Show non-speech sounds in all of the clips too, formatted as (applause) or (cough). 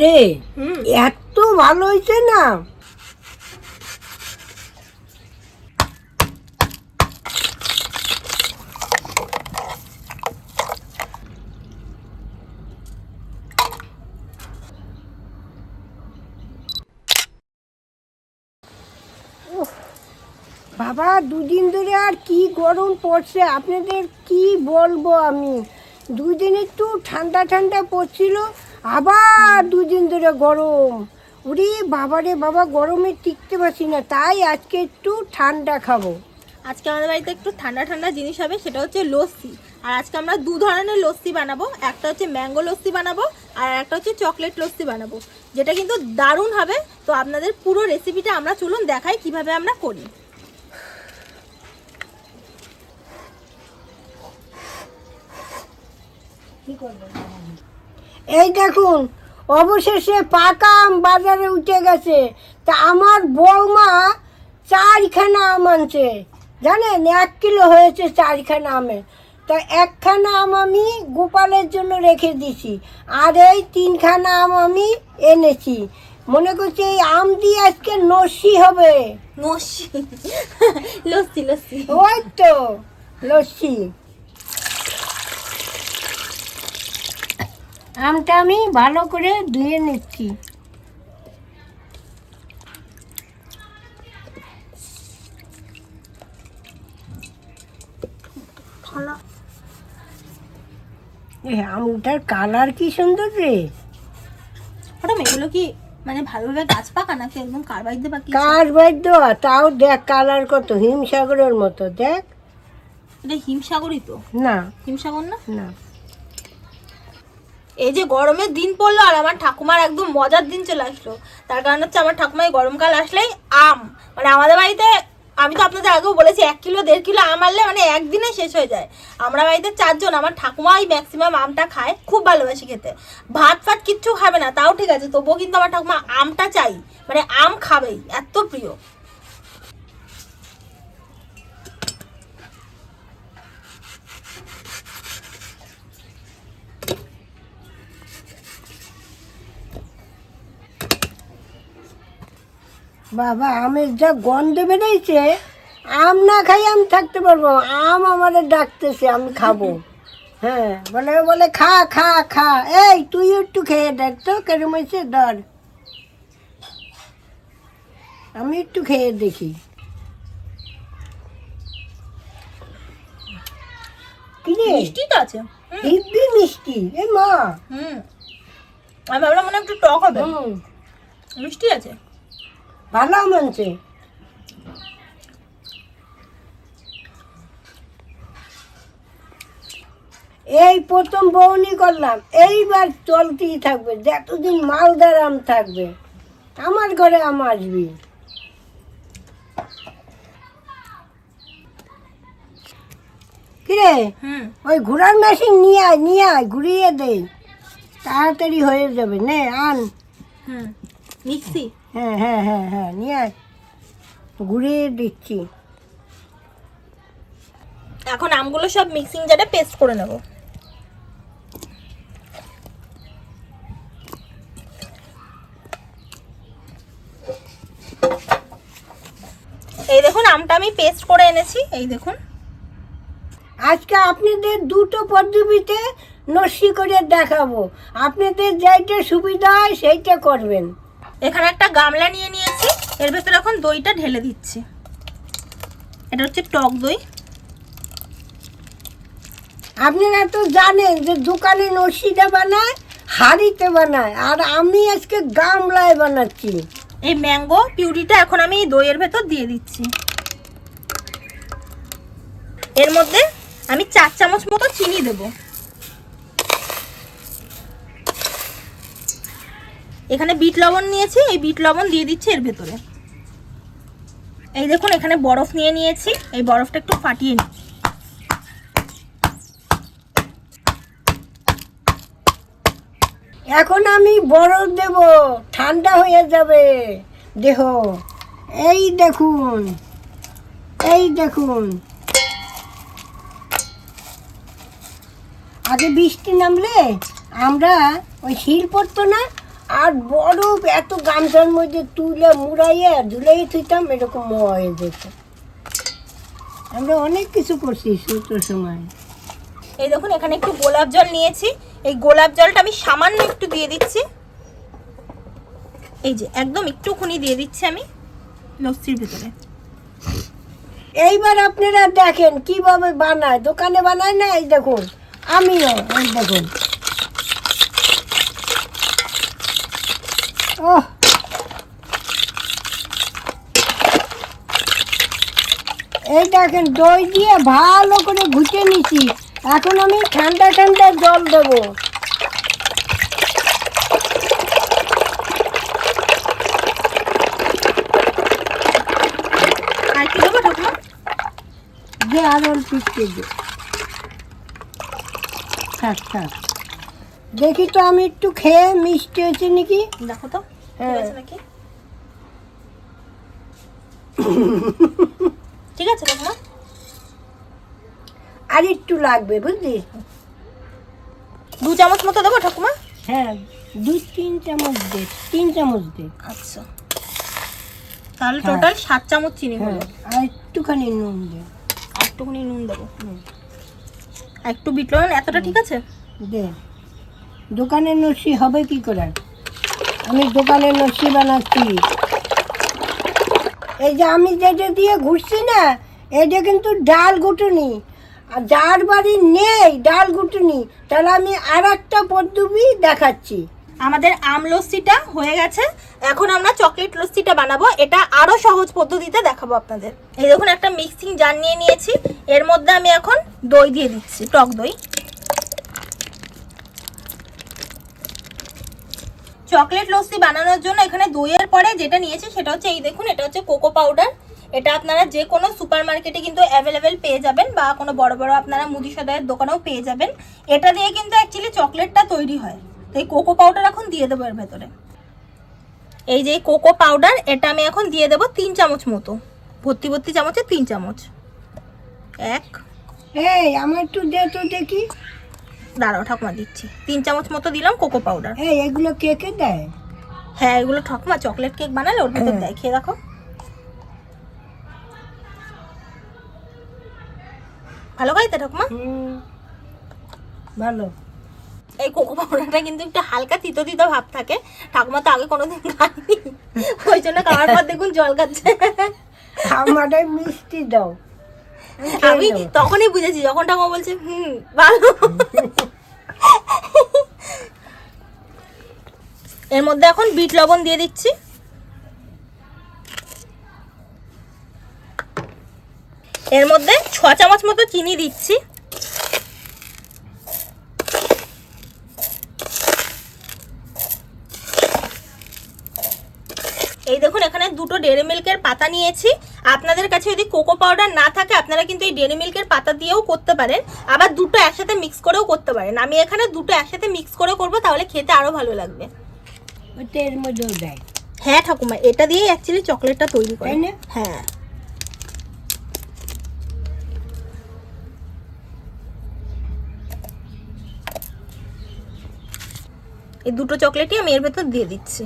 রে এত ভালো হয়েছে না? বাবা দুদিন ধরে আর কি গরম পড়ছে? আপনাদের কি বলব আমি? দুদিন একটু ঠান্ডা ঠান্ডা পড়ছিল। আবার দুদিন ধরে গরম। ওরে বাবারে বাবা গরমে টিকতে পারছি না তাই আজকে একটু ঠান্ডা খাব। আজকে আমাদের বাড়িতে একটু ঠান্ডা ঠান্ডা জিনিস হবে সেটা হচ্ছে লস্যি। আর আজকে আমরা দু ধরনের লস্যি বানাবো একটা হচ্ছে ম্যাঙ্গো লস্যি বানাবো আর একটা হচ্ছে চকলেট লস্যি বানাবো। যেটা কিন্তু দারুণ হবে তো আপনাদের পুরো রেসিপিটা আমরা চলুন দেখাই কীভাবে আমরা করি। এই দেখুন অবশেষে পাকা আম বাজারে উঠে গেছে। তা আমার বৌমা চারখানা আম আনছে। জানেন এক কিলো হয়েছে চারখানা আমে। তা একখানা আম আমি গোপালের জন্য রেখে দিছি আর এই তিনখানা আম আমি এনেছি। মনে করছি এই আম দিয়ে আজকে নস্যি হবে। নস্যি (laughs) লস্যি লস্যি। ওই তো লস্যি। আমটা আমি ভালো করে ধুয়ে নিচ্ছি। আমটার কালার কি সুন্দর রে? ম্যাডাম এগুলো কি মানে ভালোভাবে গাছ পাকা নাকি একদম কারবাইদ বা কি কার বাইর দেওয়া তাও দেখ কালার কত হিমসাগরের মতো দেখ। এটা হিমসাগরই তো? না। হিমসাগর না? না। এই যে গরমের দিন পড়ল আর আমার ঠাকুমার একদম মজার দিন চলে আসলো। তার কারণ হচ্ছে আমার ঠাকুমা এই গরমকাল আসলেই আম। মানে আমাদের বাড়িতে, আমি তো আপনাদের আগেও বলেছি, এক কিলো, দেড় কিলো আম আনলে মানে একদিনে শেষ হয়ে যায়। আমরা বাড়িতে চারজন, আমার ঠাকুমাই ম্যাক্সিমাম আমটা খায়, খুব ভালোবাসি খেতে। ভাত ফাত কিচ্ছু খাবে না, তাও ঠিক আছে, তবুও কিন্তু আমার ঠাকুমা আমটা চাই। মানে আম খাবেই, এত প্রিয়। বাবা আমের যা গন্ধ বেরোইছে আম না খাই আমি থাকতে পারব আম আমাদের ডাকতেছে আমি খাব। হ্যাঁ বলে বলে খা খা খা। এই তুই একটু খেয়ে দেখ তো কেরম হয়েছে? ধর। আমি একটু খেয়ে দেখি। মিষ্টি তো আছে। দিব্যি মিষ্টি। এ মা। হুম। আমি ভাবলাম মনে একটু টক হবে। মিষ্টি আছে। ভালো মানছে এই প্রথম বউনি করলাম এইবার চলতেই থাকবে যতদিন মালদার আম থাকবে আমার ঘরে আম আসবি। কিরে? হুম। ওই ঘোড়ার মেশিন নিয়ে আয় নিয়ে আয় ঘুরিয়ে দে তাড়াতাড়ি হয়ে যাবে নে আন। হুম। মিক্সি? হ্যাঁ হ্যাঁ হ্যাঁ হ্যাঁ নিয়ে আয়। ঘুরিয়ে দিচ্ছি। এখন আমগুলো সব মিক্সিং জারে পেস্ট করে নেব। এই দেখুন আমটা আমি পেস্ট করে এনেছি। এই দেখুন। আজকে আপনাদের দুটো পদ্ধতিতে নস্যি করে দেখাবো। আপনাদের যেইটা সুবিধা হয় সেইটা করবেন। এখানে একটা গামলা নিয়ে নিয়েছি। এর ভেতরে এখন দইটা ঢেলে দিচ্ছি। এটা হচ্ছে টক দই। আপনারা তো জানেন যে দোকানে নস্যিটা বানায় হাঁড়িতে বানায় আর আমি আজকে গামলায় বানাচ্ছি। এই ম্যাঙ্গো পিউরিটা এখন আমি দইয়ের ভেতর দিয়ে দিচ্ছি। এর মধ্যে আমি চার চামচ মতো চিনি দেব। এখানে বিট লবণ নিয়েছি, এই বিট লবণ দিয়ে দিচ্ছি এর ভেতরে। এই দেখুন, এখানে বরফ নিয়ে নিয়েছি, এই বরফটা একটু ফাটিয়ে নিই। এখন আমি বরফ দেব, ঠান্ডা হয়ে যাবে, দেহ। এই দেখুন এই দেখুন। আগে বৃষ্টি নামলে আমরা ওই শিল পড়তো না আর বরফ এত গামছার মধ্যে তুলে মুড়াইয়ে ধুলেই থুইতাম এরকম হয়ে যেত। আমরা অনেক কিছু করছি ছোট সময়। এই দেখুন এখানে একটু গোলাপ জল নিয়েছি। এই গোলাপ জলটা আমি সামান্য একটু দিয়ে দিচ্ছি। এই যে একদম একটুখানি দিয়ে দিচ্ছি আমি লস্যির ভিতরে। এইবার আপনারা দেখেন কীভাবে বানায়। দোকানে বানায় না? এই দেখুন আমিও এই দেখুন। ওহ এই দেখেন দই দিয়ে ভালো করে ঘুটে নিছি। এখন আমি ঠান্ডা ঠান্ডা জল দেবো। আর কি দেবো ঠাকুমা যে আর অল্প থাক থাক। দেখি তো আমি একটু খেয়ে মিষ্টি হয়েছে নাকি? দেখো তো। নাকি? ঠিক আছে ঠাকুমা (laughs) আর একটু লাগবে বুঝলি? দু চামচ মতো দেবো ঠাকুমা? হ্যাঁ দু তিন চামচ দে তিন চামচ দে। আচ্ছা। তাহলে হ্যাঁ। টোটাল সাত চামচ চিনি হ্যাঁ হলো। আর একটুখানি নুন দে। আর একটুখানি নুন দেবো। একটু বিট লবণ এতটা ঠিক আছে? দে। দোকানের নস্যি হবে কি করে? আমি দোকানের নস্যি বানাচ্ছি। এই যে আমি যেটা দিয়ে ঘুরছি না, এটা কিন্তু ডাল ঘুটুনি। আর যার বাড়ি নেই ডাল ঘুটুনি, তাহলে আমি আর একটা পদ্ধতি দেখাচ্ছি। আমাদের আম লস্যিটা হয়ে গেছে। এখন আমরা চকলেট লস্যিটা বানাবো। এটা আরও সহজ পদ্ধতিতে দেখাবো আপনাদের। এই দেখুন, একটা মিক্সিং জার নিয়ে নিয়েছি। এর মধ্যে আমি এখন দই দিয়ে দিচ্ছি, টক দই। চকলেট লস্যি বানানোর জন্য এখানে দইয়ের পরে যেটা নিয়েছি সেটা হচ্ছে এই দেখুন, এটা হচ্ছে কোকো পাউডার। এটা আপনারা যে কোনো সুপার মার্কেটে কিন্তু অ্যাভেলেবেল পেয়ে যাবেন বা কোনো বড় বড় আপনারা মুদি সদায়ের দোকানেও পেয়ে যাবেন। এটা দিয়ে কিন্তু অ্যাকচুয়ালি চকলেটটা তৈরি হয়। তো এই কোকো পাউডার এখন দিয়ে দেবো এর ভেতরে। এই যে কোকো পাউডার, এটা আমি এখন দিয়ে দেবো তিন চামচ মতো। ভর্তি ভর্তি চামচে তিন চামচ। এক। এই, আমার একটু দেখি। দাঁড়াও ঠাকুমা দিচ্ছি। তিন চামচ মতো দিলাম কোকো পাউডার হ্যাঁ এগুলো কে কে দেয়? হ্যাঁ এগুলো ঠাকুমা চকলেট কেক বানালে ওর ভেতর হ্যাঁ। দেয় খেয়ে দেখো। ভালো খাইতে ঠাকুমা? ভালো। এই কোকো পাউডারটা কিন্তু একটু হালকা তিতো তিতো ভাব থাকে। ঠাকুমা তো আগে কোনোদিন খায়নি ওই জন্য খাওয়ার পর দেখুন জল খাচ্ছে। আমার মিষ্টি দাও। আমি তখনই বুঝেছি যখন ঠাকুমা বলছে হুম ভালো। (laughs) এর মধ্যে এখন বিট লবণ দিয়ে দিচ্ছি। এর মধ্যে ছ চামচ মতো চিনি দিচ্ছি। এই দেখুন, এখানে দুটো ডেরি মিল্কের পাতা নিয়েছি। আপনাদের কাছে যদি কোকো পাউডার না থাকে, আপনারা কিন্তু এই ডেরি মিল্কের পাতা দিয়েও করতে পারেন। আবার দুটো একসাথে মিক্স করেও করতে পারেন। আমি এখানে দুটো একসাথে মিক্স করে করব, তাহলে খেতে আরও ভালো লাগবে। ওইটা এর মধ্যেও দেয় হ্যাঁ ঠাকুমা এটা দিয়েই অ্যাকচুয়ালি চকলেটটা তৈরি করে। তাই না? হ্যাঁ। এই দুটো চকলেটই আমি এর ভেতর দিয়ে দিচ্ছি।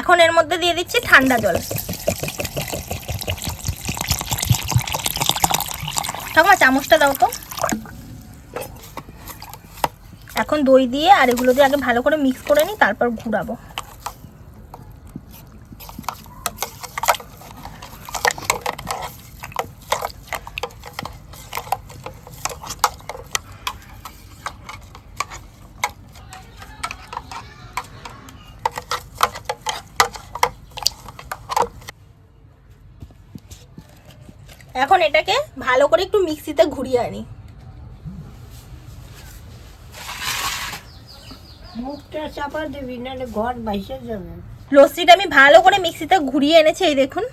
এখন এর মধ্যে দিয়ে দিচ্ছি ঠান্ডা জল। ঠাকুমা চামচটা দাও তো। এখন দই দিয়ে আর এগুলো দিয়ে আগে ভালো করে মিক্স করে নিই তারপর ঘুরাবো। এখন এটাকে ভালো করে একটু মিক্সিতে ঘুরিয়ে আনি। চাপা দিবি নাহলে ঘর বাইসে যাবে। লস্যিটা আমি ভালো করে মিক্সিতে ঘুরিয়ে এনেছি এই দেখুন।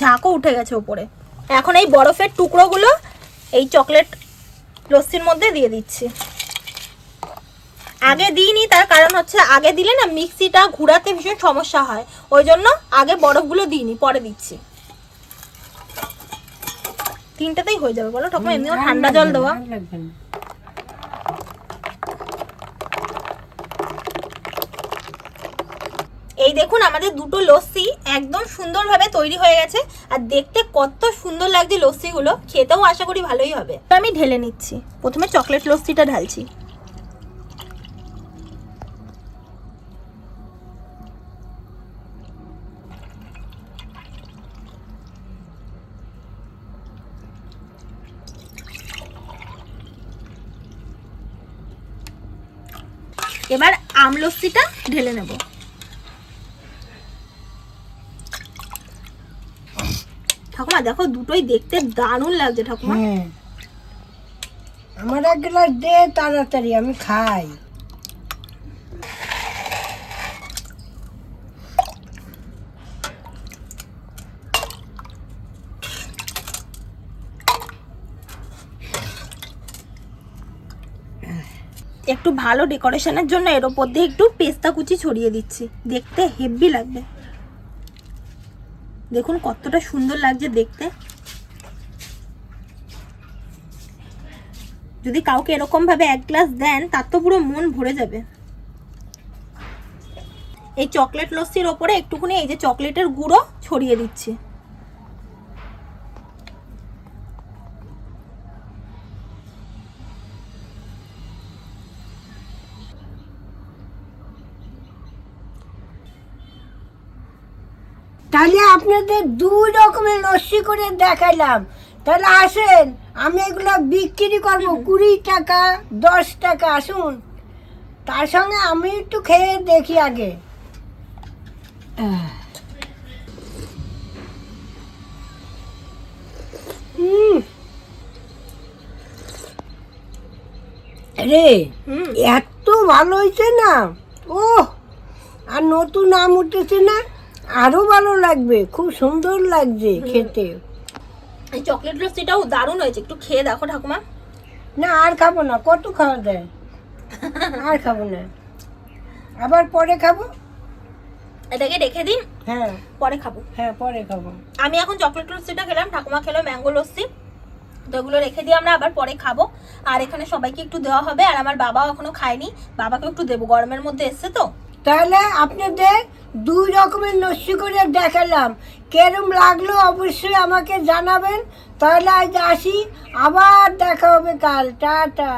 ঝাঁকও উঠে গেছে উপরে। এখন এই বরফের টুকরোগুলো এই চকলেট লস্যির মধ্যে দিয়ে দিচ্ছি। আগে দিইনি তার কারণ হচ্ছে আগে দিলে না মিক্সিটা ঘুরাতে ভীষণ সমস্যা হয়। ওই জন্য আগে বরফগুলো দিইনি পরে দিচ্ছি। তিনটাতেই হয়ে যাবে বলো ঠাকুমা এমনিও ঠান্ডা জল দেওয়া আর লাগবে না। এই দেখুন, আমাদের দুটো লস্যি একদম সুন্দরভাবে তৈরি হয়ে গেছে। আর দেখতে কত সুন্দর লাগছে লস্যিগুলো। খেতেও আশা করি ভালোই হবে। আমি ঢেলে নিচ্ছি। প্রথমে চকলেট লস্যিটা ঢালছি। এবার আম লস্যিটা ঢেলে নেব। দেখো দুটোই দেখতে দারুণ লাগছে ঠাকুমা। হ্যাঁ। আমার এক গ্লাস দে তাড়াতাড়ি আমি খাই। একটু ভালো ডেকোরেশনের জন্য এর ওপর দিয়ে একটু পেস্তা কুচি ছড়িয়ে দিচ্ছি। দেখতে হেভি লাগবে। দেখুন কতটা সুন্দর লাগছে দেখতে। যদি কাউকে এরকমভাবে এক গ্লাস দেন, তার তো পুরো মন ভরে যাবে। এই চকলেট লস্যির ওপরে একটুখানি এই যে চকলেটের গুঁড়ো ছড়িয়ে দিচ্ছি। তাহলে আপনাদের দুই রকমের লস্যি করে দেখাইলাম তাহলে আসেন আমি এগুলো বিক্রি করব কুড়ি টাকা দশ টাকা আসুন। তার সঙ্গে আমি একটু খেয়ে দেখি আগে। রে এত ভালো হয়েছে না। ও আর নতুন আম উঠেছে না? আরও ভালো লাগবে খুব সুন্দর লাগছে খেতে। এই চকলেট লস্যিটাও দারুণ হয়েছে একটু খেয়ে দেখো ঠাকুমা। না আর খাব না কত খাওয়া যায়? (laughs) আর খাব না। আবার পরে খাব? এটাকে রেখে দিন হ্যাঁ। পরে খাব। হ্যাঁ পরে খাব। আমি এখন চকলেট লস্যিটা খেলাম ঠাকুমা খেলো ম্যাঙ্গো লস্যি। তো এগুলো রেখে দিয়ে আমরা আবার পরে খাব। আর এখানে সবাইকে একটু দেওয়া হবে আর আমার বাবাও এখনও খায়নি বাবাকে একটু দেবো গরমের মধ্যে এসছে তো। তাহলে আপনাদের দুই রকমের নস্যি করে দেখালাম। কেরম লাগল অবশ্যই আমাকে জানাবেন। তাহলে আজ আসি, আবার দেখা হবে কাল। টাটা।